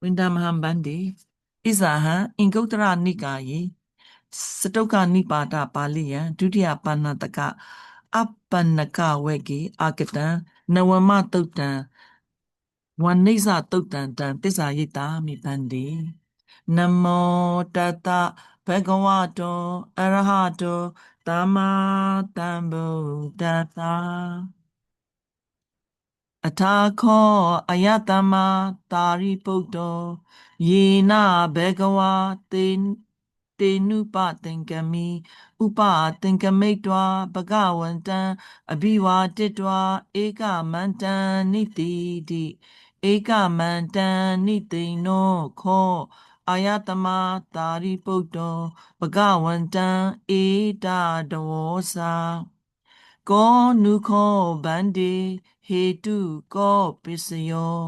ဝိန္ဒမဟံဗန္တိဣဇာဟံအင်္ဂုတ္တရနိကာယေစတုက္ကနိပါဒပါဠိယံဒုတိယပါဏတကအပ္ပနကဝေကေအာကတံနဝမတုတ်တံဝဏိဇတုတ်တံတံသစ္စာယိတာမိဗန္တိနမောတတဘဂဝတောအရဟတောသမ္မာသမ္ဗုဒ္ဓတ္တ အထာခောအယတမတာရိပုတ္တောယေနဘေကဝတေတေနုပသင်္ကမိဥပသင်္ကမိတ်တောဘဂဝန္တံအဘိဝါတိတောဧကမန္တံနိတိတိဧကမန္တံနိသိနောခောအာယတမတာရိပုတ္တောဘဂဝန္တံဧတတဝောစာကောနုခောဗန္တိ ဟေတုကောပစ္စယော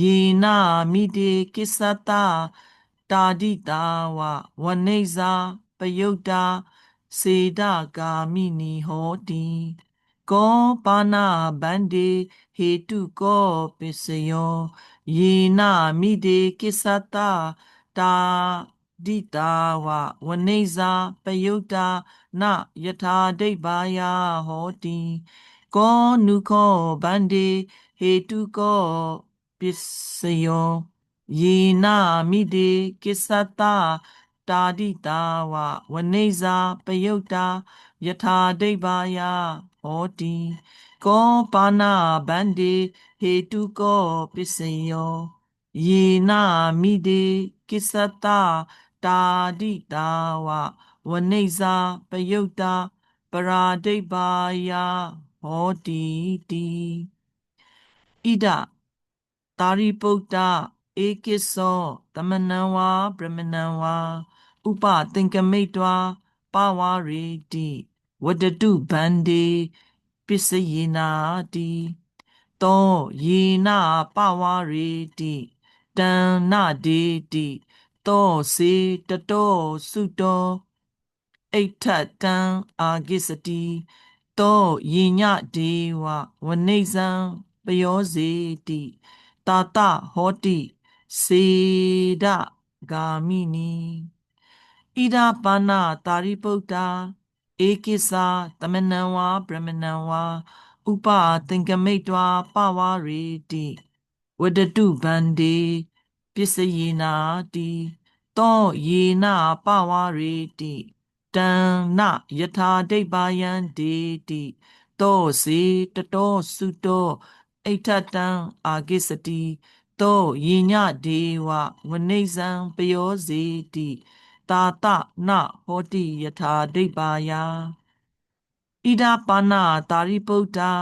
ယေနာမိတေကိစ္စတာတာဒိတာဝဝနိဇာပယုတ်တာစေဒကာမိနီဟောတိကောပါနာဗန္တိဟေတုကောပစ္စယောယေနာမိတေကိစ္စတာတာဒိတာဝဝနိဇာပယုတ်တာနယထာဒိဗ္ဗာယဟောတိ ကောနုခောဗန္တိဟေတုကောပစ္စယောယေနာမိတေကိစ္စတာတာဒိတာဝဝနိဇာပယုတ်တာယထာဒိဗ္ဗာယဟောတိကောပါနာဗန္တိဟေတုကောပစ္စယောယေနာမိတေကိစ္စတာတာဒိတာဝဝနိဇာပယုတ်တာပရာဒိဗ္ဗာယ ဟောတိတိဣဒတာရိပုတ္တဧကိသောတမနံဝါဗြဟ္မဏံဝါဥပသင်္ကမိတ်တွာပဝါရေတိဝတတုဗန္တိပစ္စယေနာတိတောယေနာပဝါရေတိတံနဒေတိတောစေတတောစုတောအိဋ္ဌတံအာဂိစတိ တောယေညဒေဝဝနိဇံပယောဇေတိတာတဟောတိစေဒဂာမိနီဣဒပါဏတာရိပုတ္တာဧကိစာတမနံဝါဗြဟ္မဏံဝါဥပသင်္ကမိတ်တွာပဝါရေတိဝတတုဗန္တိပစ္စယေနာတိတောယေနာပဝါရေတိ တံနယထာဒိဗ္ဗာယံဒေတိတောစေတတောစုတောအိဋ္ဌတံအာဂိစတိတောယေညဒေဝဝနိဇံပယောဇေတိတာတနဟောတိယထာဒိဗ္ဗာယဣဒပါဏတာရိပုတ္တာ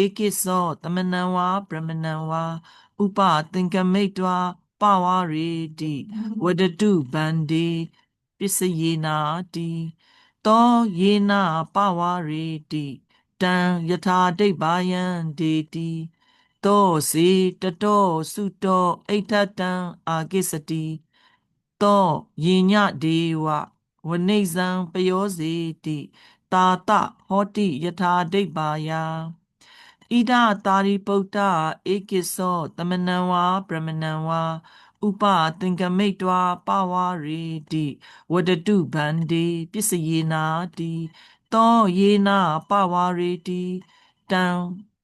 ဧကိသောတမနံဝါဗြဟ္မဏံဝါဥပသင်္ကမိတ်တွာပဝါရေတိဝဒတုဗန္တိ ပစ္စယေနာတိတောယေနာပဝါရေတိတံယထာဒိဗ္ဗာယံဒေတိတောစေတတောစုတောအိဋ္ဌတံအာကိစတိတောယေညဒေဝဝနိဇံပယောဇေတိတာတဟောတိယထာဒိဗ္ဗာယဣဒတာရိပုတ္တဧကိသောတမနံဝါဗြဟ္မဏံဝါ ဥပသင်္ကမိတ်တွာပဝါရေတိဝတတုဗန္တိပစ္စယေနာတိတောယေနာပဝါရေတိတံ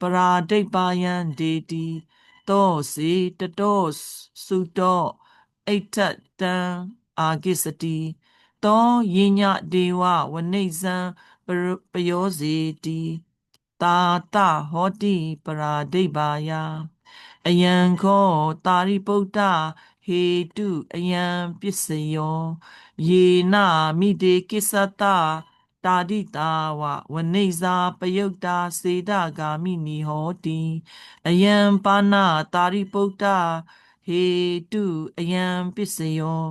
ပရာဒိဗ္ဗာယံဒေတိတောစေတတောစုတောအိဋ္ဌတံအာဂိစတိတောယေညဒေဝဝနိဇံပယောဇေတိတာတဟောတိပရာဒိဗ္ဗာယ အယံခောတာရိပုတ္တဟေတုအယံပစ္စယောယေနာမိတေကိစ္စတာတာတိတာဝဝနိဇာပယုတ်တာစေတဂာမိနိဟောတိအယံပါဏတာရိပုတ္တဟေတုအယံပစ္စယော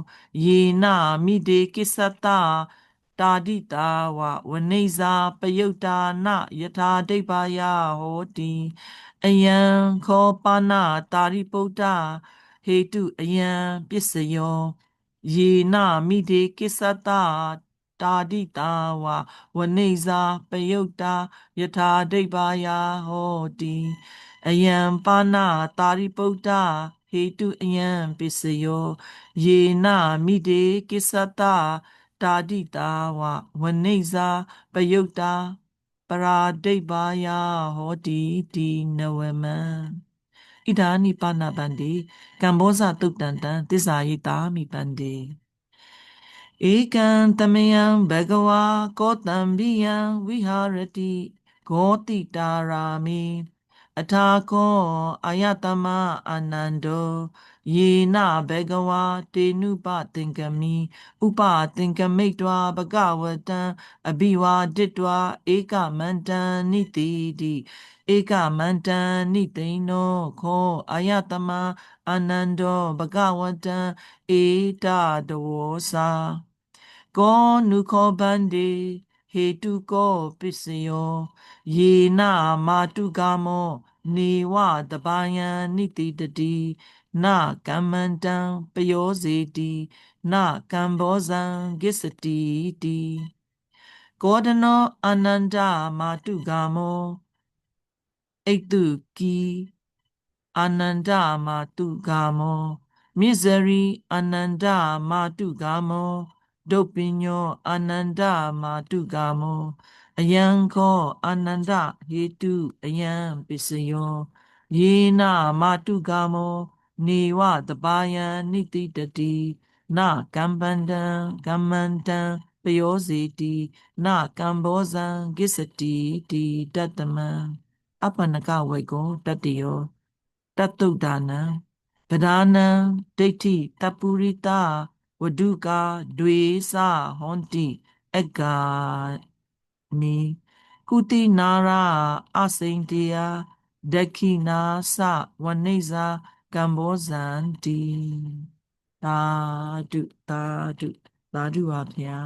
ယေနာမိတေကိစ္စတာ တာတိတာဝဝနိဇာပယုတ်တာနယထာဒိဗ္ဗာယဟောတိအယံခောပါဏတာရိပုတ္တဟေတုအယံပစ္စယောယေနာမိတေကိစ္စတာတာတိတာဝဝနိဇာပယုတ်တာယထာဒိဗ္ဗာယဟောတိအယံပါဏတာရိပုတ္တဟေတုအယံပစ္စယောယေနမိတေကိစ္စတ တာတိတာဝဝနိဇာပယုတ်တာပရာဒိဗ္ဗာယဟောတိတိနဝမံဣဒာနိပါဏဗန္တိကမ္ဘောဇတုတ်တန်တံသစ္စာယိတာမိပန္တိဧကံတမယံဘဂဝါကောတံဘိယံဝိဟာရတိဂောတိတာရာမိအထာခောအာယတမအာနန္ဒော ယေနဘေကဝါတေနုပသင်္ကမိဥပသင်္ကမိတ်တွာဘဂဝတံအဘိဝါဒိတွာဧကမန္တံနိတိတိဧကမန္တံနိသိဏောခောအာယတမအာနန္ဒောဘဂဝတံဧတတဝောစာကောနုခောဗန္တိဟေတုကောပစ္စယောယေနမာတုကာမောနေဝတပယံနိတိတတိ နကမ္မန္တံပယောဇေတိနကံဘောဇံဂစ္စတိတိကောဒနောအနန္တမာတုကာမောဣတုကီအာနန္ဒမာတုဂာမောမိဇရီအာနန္ဒမာတုဂာမောဒုပညောအာနန္ဒမာတုဂာမောအယံခောအာနန္ဒဟေတုအယံပစ္စယောယေနမာတုဂာမော နေဝတပါယံနိတိတတိနကမ္ပန္တံကမ္မန္တံပယောဇေတိနကံဘောဇံဂစ္စတိတိတတမံအပနကဝေကောတတ္တယောတတုဒ္ဒါနံပဒါနံဒိဋ္ဌိတပုရိတဝဒုကာဒွေစဟွန်တိအက္ကာနိကုတိနာရာအစိန်တယဒက္ခိနာစဝနိဇာ ကမ္ဘောဇန္တိသာဓုသာဓုသာဓုပါဗျာ